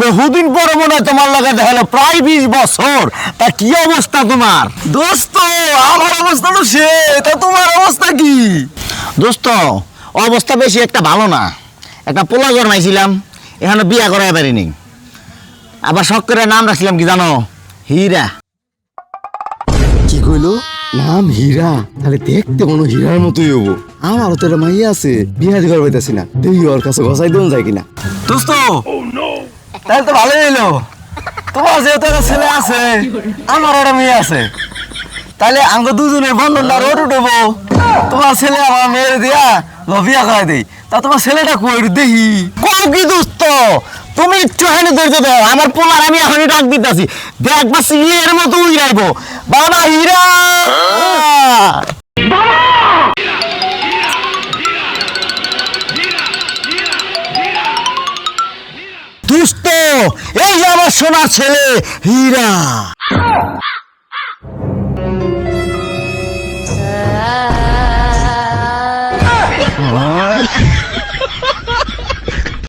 বহুদিন পরে মনে হয় তোমার লগে দেখা হলো প্রায় বিশ বছর। তা কি অবস্থা তোমার? দোস্ত আমার অবস্থা তো সে তা তোমার অবস্থা কি? দোস্ত অবস্থা বেশি একটা ভালো না। একটা পোলা জন্মাইছিলাম এখানে বিয়া করাই পারিনি। আবার শখ করে নাম রাখছিলাম কি জানো? হীরা। কি কইলো? নাম হীরা? তাহলে দেখতে মনে হীরার মতোই হব। আমারও তো একটা মাইয়া আছে বিয়া দিতে পারবাইতাছি না। দেখি ওর কাছে গসাই দেন যায় কিনা। দোস্ত তাহলে তো ভালোই হইল। তোমার যেহেতু একটা ছেলে আছে, আমার একটা মেয়ে আছে। তাহলে আঙ্গ দুজনের বন্ধনটা রোড উঠবো তোমার ছেলে আমার মেয়ের দিয়া ল বিয়া করাই দেই। তা তোমার ছেলেটা কই দেখি। কও কি দোস্ত, তুমি একটু হানি ধৈর্য দাও আমার পোলার আমি এখনই ডাক দিতেছি। দেখবা সিলের মতো উড়াইবো। বাবা, হীরা! যে ছেলে হীরা।